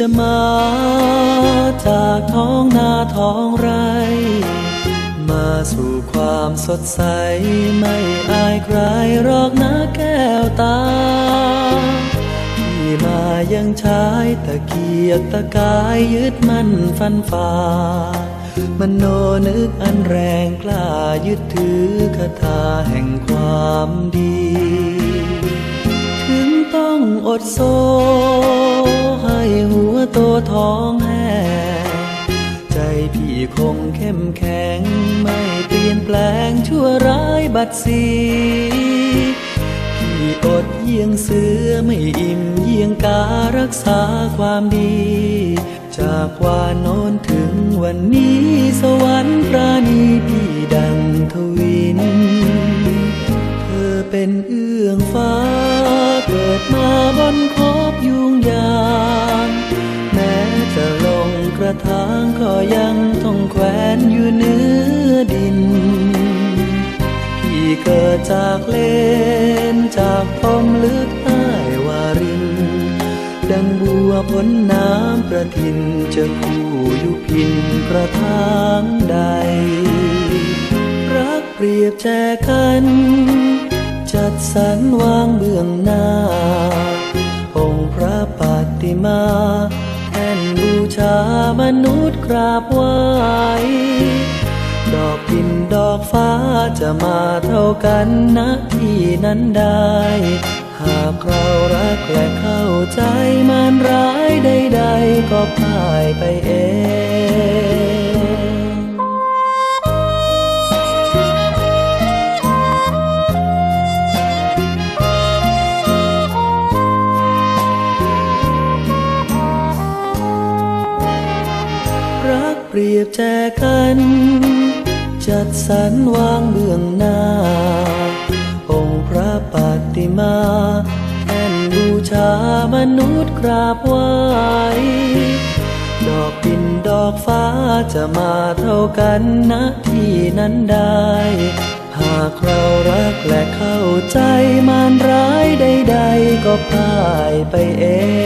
จะมาจากท้องนาท้องไรมาสู่ความสดใส ไม่อายใครรอกนะแก้วตา ที่มายังชายตะเกียกตะกายยึดมั่นฟันฝ่ามโนนึกอันแรงกล้ายึดถือคาถาแห่งความดี ถึงต้องอดโซ ท้องแห้ใจพี่คงเข้มแข็ง ไม่เปลี่ยนแปลงชั่วร้ายบัดสีพี่อดเยี่ยงเสือไม่อิ่มเยี่ยงการักษาความดี จากวานโน้นถึงวันนี้สวรรค์ปราณีพี่ดังทวิน เธอเป็นเอื้องฟ้าเกิดมาบนข ระถางก็ยังต้องแขวนอยู่เนื้อดิน พี่เกิดจากเลนจากพรมลึกใต้วาริน ดังบัวพ้นน้ำประทินจะคู่อยู่พินกระทางใด รักเปรียบแจกัน จัดสรรวางเบื้องหน้า องค์พระปฏิมา ชามนุษย์กราบไหวดอกดินดอกฟ้าจะมาเท่ากันนะที่นั้นได้ หากเรารักและเข้าใจมันร้ายใดๆก็พ่ายไปเอง เรียบแจกัน จัดสรรวางเบื้องหน้า องค์พระปฏิมาแทนบูชามนุษย์กราบไหว้ดอกดินดอกฟ้าจะมาเท่ากันนะที่นั้นได้ หากเรารักและเข้าใจมันร้ายใดๆก็พ่ายไปเอง